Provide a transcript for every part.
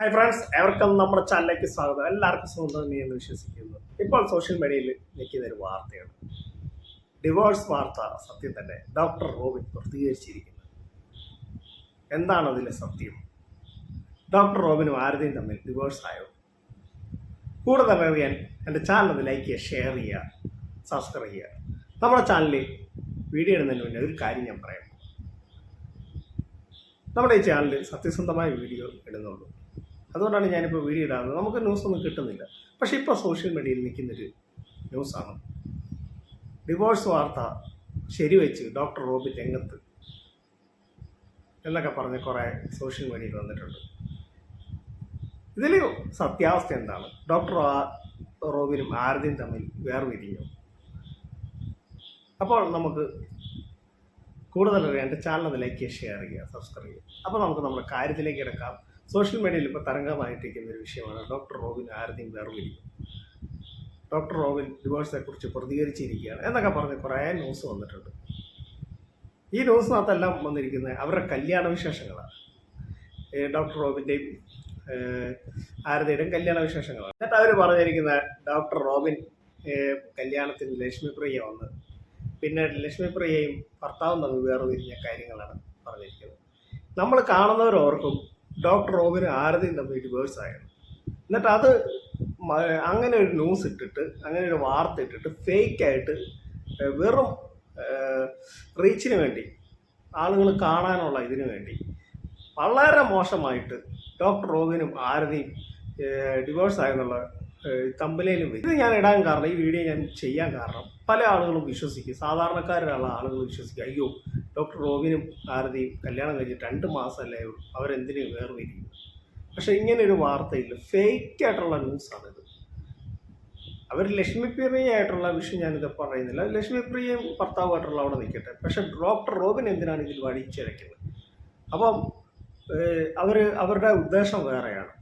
Hi friends എവർക്കും നമ്മുടെ ചാനലിലേക്ക് സ്വാഗതം. എല്ലാവർക്കും സ്വന്തം നീ എന്ന് വിശ്വസിക്കുന്നു. ഇപ്പോൾ സോഷ്യൽ മീഡിയയിൽ ഞെക്കിയതൊരു വാർത്തയാണ്. ഡിവോഴ്സ് വാർത്ത സത്യം തന്നെ ഡോക്ടർ റോബിൻ പ്രസിദ്ധീകരിച്ചിരിക്കുന്നത് എന്താണ് അതിലെ സത്യം? ഡോക്ടർ റോബിനും ആരതിയും തമ്മിൽ ഡിവോഴ്സ് ആയോ? കൂടുതൽ അറിയാൻ എന്റെ ചാനൽ ഒന്ന് ലൈക്ക് ചെയ്യുക ഷെയർ ചെയ്യുക സബ്സ്ക്രൈബ് ചെയ്യുക. നമ്മുടെ ചാനലിൽ വീഡിയോ ഇടുന്നതിന് മുന്നേ ഒരു കാര്യം ഞാൻ പറയാം. നമ്മുടെ ഈ ചാനലിൽ സത്യസന്ധമായ വീഡിയോ ഇടുന്നുള്ളൂ. അതുകൊണ്ടാണ് ഞാനിപ്പോൾ വീഡിയോ ഇടാറുള്ളത്. നമുക്ക് ന്യൂസ് ഒന്നും കിട്ടുന്നില്ല. പക്ഷേ ഇപ്പോൾ സോഷ്യൽ മീഡിയയിൽ നിൽക്കുന്നൊരു ന്യൂസാണ് ഡിവോഴ്സ് വാർത്ത ശരിവെച്ച് ഡോക്ടർ റോബിൻ രംഗത്ത് എന്നൊക്കെ പറഞ്ഞ് കുറേ സോഷ്യൽ മീഡിയയിൽ വന്നിട്ടുണ്ട്. ഇതിൽ സത്യാവസ്ഥ എന്താണ്? ഡോക്ടർ റോബിനും ആരതിയും തമ്മിൽ വേർപിരിഞ്ഞു? അപ്പോൾ നമുക്ക് കൂടുതൽ അറിയാൻ ചാനൽ ലൈക്ക് ചെയ്യുക ഷെയർ ചെയ്യുക സബ്സ്ക്രൈബ് ചെയ്യുക. അപ്പോൾ നമുക്ക് നമ്മുടെ കാര്യത്തിലേക്ക് എടുക്കാം സോഷ്യൽ മീഡിയയിൽ ഇപ്പോൾ തരംഗമായിട്ടിരിക്കുന്ന ഒരു വിഷയമാണ് ഡോക്ടർ റോബിൻ ആരതിയും വേർപിരിക്കും ഡോക്ടർ റോബിൻ ഡിവോഴ്സിനെക്കുറിച്ച് പ്രതികരിച്ചിരിക്കുകയാണ് എന്നൊക്കെ പറഞ്ഞ് കുറേ ന്യൂസ് വന്നിട്ടുണ്ട്. ഈ ന്യൂസിനകത്തെല്ലാം വന്നിരിക്കുന്നത് അവരുടെ കല്യാണ വിശേഷങ്ങളാണ് ഡോക്ടർ റോബിന്റെയും ആരതിയുടെയും കല്യാണ വിശേഷങ്ങളാണ് എന്നിട്ട് അവർ പറഞ്ഞിരിക്കുന്ന ഡോക്ടർ റോബിൻ കല്യാണത്തിന് ലക്ഷ്മിപ്രിയ വന്ന്. പിന്നെ ലക്ഷ്മിപ്രിയയും ഭർത്താവും തമ്മിൽ വേർതിരിഞ്ഞ കാര്യങ്ങളാണ് പറഞ്ഞിരിക്കുന്നത്. നമ്മൾ കാണുന്നവരോർക്കും ഡോക്ടർ റോബിനും ആരതിയും തമ്മിൽ ഡിവേഴ്സ് ആയത് എന്നിട്ട് അത് അങ്ങനെ ഒരു ന്യൂസ് ഇട്ടിട്ട് അങ്ങനെ ഒരു വാർത്ത ഇട്ടിട്ട് ഫേക്കായിട്ട് വെറും റീച്ചിന് വേണ്ടി ആളുകൾ കാണാനുള്ള ഇതിനു വേണ്ടി വളരെ മോശമായിട്ട് ഡോക്ടർ റോബിനും ആരതിയും ഡിവോഴ്സ് ആയെന്നുള്ള തമ്പലയിലും ഇത് ഞാൻ ഇടാൻ കാരണം ഈ വീഡിയോ ഞാൻ ചെയ്യാൻ കാരണം പല ആളുകളും വിശ്വസിക്കും. സാധാരണക്കാരായുള്ള ആളുകൾ വിശ്വസിക്കും. അയ്യോ ഡോക്ടർ റോബിനും ആരതിയും കല്യാണം കഴിഞ്ഞ് രണ്ട് മാസമല്ലേ ഉള്ളൂ അവരെന്തിനു വേർവിരിക്കുന്നു പക്ഷേ ഒരു വാർത്തയില്ല. ഫേക്ക് ആയിട്ടുള്ള ന്യൂസാണിത് അവർ ലക്ഷ്മിപ്രിയയായിട്ടുള്ള വിഷയം ഞാനിത് പറയുന്നില്ല. ലക്ഷ്മിപ്രിയയും ഭർത്താവുമായിട്ടുള്ള അവിടെ നിൽക്കട്ടെ. പക്ഷേ ഡോക്ടർ റോബിൻ എന്തിനാണ് ഇതിൽ വടിച്ചിഴക്കുന്നത് അപ്പം അവർ അവരുടെ ഉദ്ദേശം വേറെയാണ്.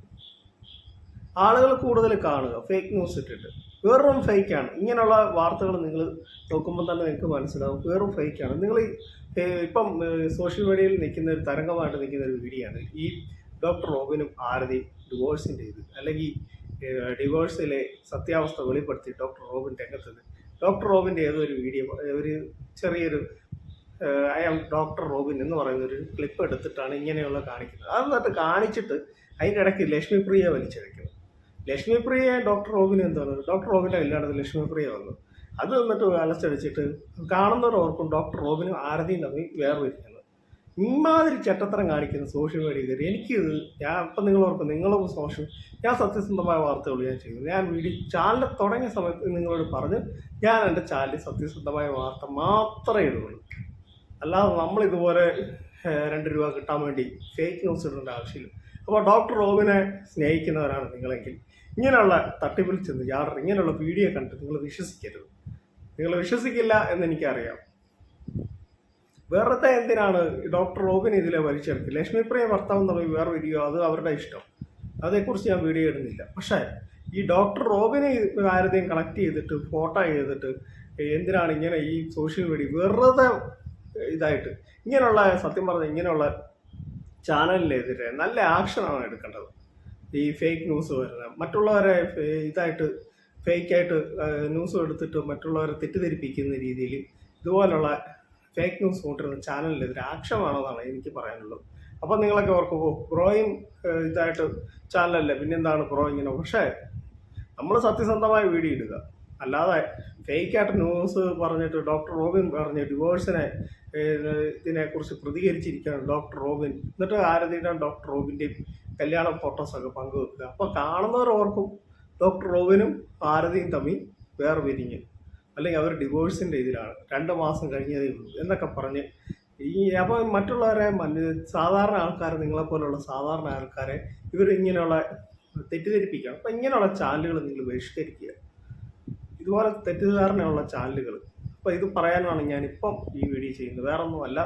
ആളുകൾ കൂടുതൽ കാണുക ഫേക്ക് ന്യൂസ് ഇട്ടിട്ട്. വെറും ഫേക്കാണ് ഇങ്ങനെയുള്ള വാർത്തകൾ നിങ്ങൾ നോക്കുമ്പോൾ തന്നെ നിങ്ങൾക്ക് മനസ്സിലാവും. വെറും ഫേക്കാണ് നിങ്ങൾ ഇപ്പം സോഷ്യൽ മീഡിയയിൽ നിൽക്കുന്ന ഒരു തരംഗമായിട്ട് നിൽക്കുന്ന ഒരു വീഡിയോ ആണ്. ഈ ഡോക്ടർ റോബിനും ആരതിയും ഡിവോഴ്സിന്റെ ഇത് അല്ലെങ്കിൽ ഡിവോഴ്സിലെ സത്യാവസ്ഥ വെളിപ്പെടുത്തി ഡോക്ടർ റോബിൻ രംഗത്തത് ഡോക്ടർ റോബിന്റെ ഏതോ ഒരു വീഡിയോ ഒരു ചെറിയൊരു ഐ ആം ഡോക്ടർ റോബിൻ എന്ന് പറയുന്ന ഒരു ക്ലിപ്പ് എടുത്തിട്ടാണ് ഇങ്ങനെയുള്ള കാണിക്കുന്നത്. അത് കാണിച്ചിട്ട് അതിന്റെ ഇടയ്ക്ക് ലക്ഷ്മിപ്രിയ വലിച്ചെടുക്കുന്നത് ലക്ഷ്മിപ്രിയ ഡോക്ടർ റോബിന് എന്താണ് ഡോക്ടർ റോബിന്റെ കല്യാണത്തിൽ ലക്ഷ്മിപ്രിയ വന്നു. അത് എന്നിട്ട് അലച്ചടിച്ചിട്ട് കാണുന്നവർ ഓർക്കും ഡോക്ടർ റോബിനും ആരതിയും തമ്മിൽ വേർതിരിക്കുന്നത് ഇമാതിരി ചട്ടത്തരം കാണിക്കുന്ന സോഷ്യൽ മീഡിയ കയറി എനിക്കിത് ഞാൻ ഇപ്പം നിങ്ങൾ ഓർക്കും നിങ്ങളും സോഷ്യൽ ഞാൻ സത്യസന്ധമായ വാർത്തകൾ ഞാൻ ചെയ്യുന്നു. ഞാൻ വീഡിയോ ചാനൽ തുടങ്ങിയ സമയത്ത് നിങ്ങളോട് പറഞ്ഞ് ഞാൻ എന്റെ ചാനലിൽ സത്യസന്ധമായ വാർത്ത മാത്രമേ ഇടുള്ളൂ അല്ലാതെ നമ്മളിതുപോലെ രണ്ട് രൂപ കിട്ടാൻ വേണ്ടി ഫേക്ക് ന്യൂസ് ഇടേണ്ട ആവശ്യമില്ല. അപ്പോൾ ഡോക്ടർ റോബിനെ സ്നേഹിക്കുന്നവരാണ് നിങ്ങളെങ്കിൽ. ഇങ്ങനെയുള്ള തട്ടിപ്പിൽ ചെന്ന് യാത്ര ഇങ്ങനെയുള്ള വീഡിയോ കണ്ടിട്ട് നിങ്ങൾ വിശ്വസിക്കരുത്. നിങ്ങൾ വിശ്വസിക്കില്ല എന്ന് എനിക്കറിയാം. വെറുതെ എന്തിനാണ് ഡോക്ടർ റോബിൻ ഇതിലെ വലിച്ചെടുത്ത് ലക്ഷ്മിപ്രിയ ഭർത്താവ് എന്ന് പറയും വേറെ വീഡിയോ അത് അവരുടെ ഇഷ്ടം. അതേക്കുറിച്ച് ഞാൻ വീഡിയോ ഇടുന്നില്ല. പക്ഷേ ഈ ഡോക്ടർ റോബിനെ ആരുടെയും കളക്ട് ചെയ്തിട്ട് ഫോട്ടോ ചെയ്തിട്ട് എന്തിനാണ് ഇങ്ങനെ ഈ സോഷ്യൽ മീഡിയ വെറുതെ ഇതായിട്ട് ഇങ്ങനെയുള്ള സത്യം പറഞ്ഞ ഇങ്ങനെയുള്ള ചാനലിനെതിരെ നല്ല ആക്ഷനാണ് എടുക്കേണ്ടത്. ഈ ഫേക്ക് ന്യൂസ് വരുന്നത് മറ്റുള്ളവരെ ഇതായിട്ട് ഫേക്കായിട്ട് ന്യൂസ് എടുത്തിട്ട് മറ്റുള്ളവരെ തെറ്റിദ്ധരിപ്പിക്കുന്ന രീതിയിൽ ഇതുപോലുള്ള ഫേക്ക് ന്യൂസ് കൊണ്ടുവരുന്ന ചാനലിനെതിരെ ആക്ഷമാണെന്നാണ് എനിക്ക് പറയാനുള്ളത്. അപ്പം നിങ്ങളൊക്കെ ഓർക്കുമ്പോൾ ബ്രോയും ഇതായിട്ട് ചാനലല്ലേ പിന്നെന്താണ് ബ്രോ ഇങ്ങനെ പക്ഷേ നമ്മൾ സത്യസന്ധമായ വീഡിയോ ഇടുക. അല്ലാതെ ഫേക്കായിട്ട് ന്യൂസ് പറഞ്ഞിട്ട് ഡോക്ടർ റോബിൻ പറഞ്ഞ് ഡിവോഴ്സിനെ ഇതിനെ ഇതിനെക്കുറിച്ച് പ്രതികരിച്ചിരിക്കുകയാണ് ഡോക്ടർ റോബിൻ. എന്നിട്ട് ആരതിയുടെ ഡോക്ടർ റോബിന്റെയും കല്യാണ ഫോട്ടോസൊക്കെ പങ്കുവെക്കുക. അപ്പോൾ കാണുന്നവർ ഓർക്കും ഡോക്ടർ റോബിനും ആരതിയും തമ്മിൽ വേറെ പിരിഞ്ഞ് അല്ലെങ്കിൽ അവർ ഡിവോഴ്സിന്റെ ഇതിലാണ്. രണ്ട് മാസം കഴിഞ്ഞതേ ഉള്ളൂ എന്നൊക്കെ പറഞ്ഞ് ഈ അപ്പോൾ മറ്റുള്ളവരെ സാധാരണ ആൾക്കാർ നിങ്ങളെപ്പോലുള്ള സാധാരണ ആൾക്കാരെ ഇവർ ഇങ്ങനെയുള്ള തെറ്റിദ്ധരിപ്പിക്കുകയാണ്. അപ്പോൾ ഇങ്ങനെയുള്ള ചാനലുകൾ നിങ്ങൾ ബഹിഷ്കരിക്കുക. ഇതുപോലെ തെറ്റിദ്ധാരണയുള്ള ചാനലുകൾ. അപ്പോൾ ഇത് പറയാനാണ് ഞാനിപ്പം ഈ വീഡിയോ ചെയ്യുന്നത്. വേറെ ഒന്നുമല്ല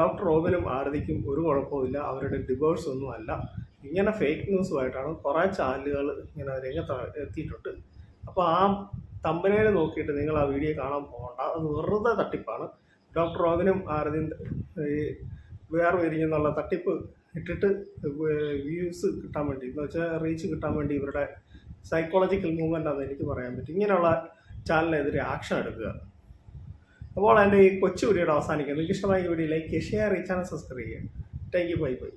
ഡോക്ടർ റോബിനും ആരതിക്കും ഒരു കുഴപ്പമില്ല അവരുടെ ഡിവോഴ്സ് ഒന്നുമല്ല. ഇങ്ങനെ ഫേക്ക് ന്യൂസുമായിട്ടാണ് കുറേ ചാനലുകൾ ഇങ്ങനെ രംഗത്ത് എത്തിയിട്ടുണ്ട്. അപ്പോൾ ആ തമ്പനയിൽ നോക്കിയിട്ട് നിങ്ങൾ ആ വീഡിയോ കാണാൻ പോകണ്ട. അത് വെറുതെ തട്ടിപ്പാണ്. ഡോക്ടർ റോബിനും ആരതിയും ഈ വേറെ വിരിഞ്ഞെന്നുള്ള തട്ടിപ്പ് ഇട്ടിട്ട് വ്യൂസ് കിട്ടാൻ വേണ്ടി എന്ന് വെച്ചാൽ റീച്ച് കിട്ടാൻ വേണ്ടി ഇവരുടെ സൈക്കോളജിക്കൽ മൂവ്മെന്റ് ആണെന്ന് എനിക്ക് പറയാൻ പറ്റും. ഇങ്ങനെയുള്ള ചാനലിനെതിരെ ആക്ഷൻ എടുക്കുക. അപ്പോൾ എന്റെ ഈ കൊച്ചു വീഡിയോയുടെ അവസാനിക്കുന്നത് നിങ്ങൾക്ക് ഇഷ്ടമായ വീഡിയോ ലൈക്ക് ഷെയർ ഈ ചാനൽ സബ്സ്ക്രൈബ് ചെയ്യുക. Thank you bye bye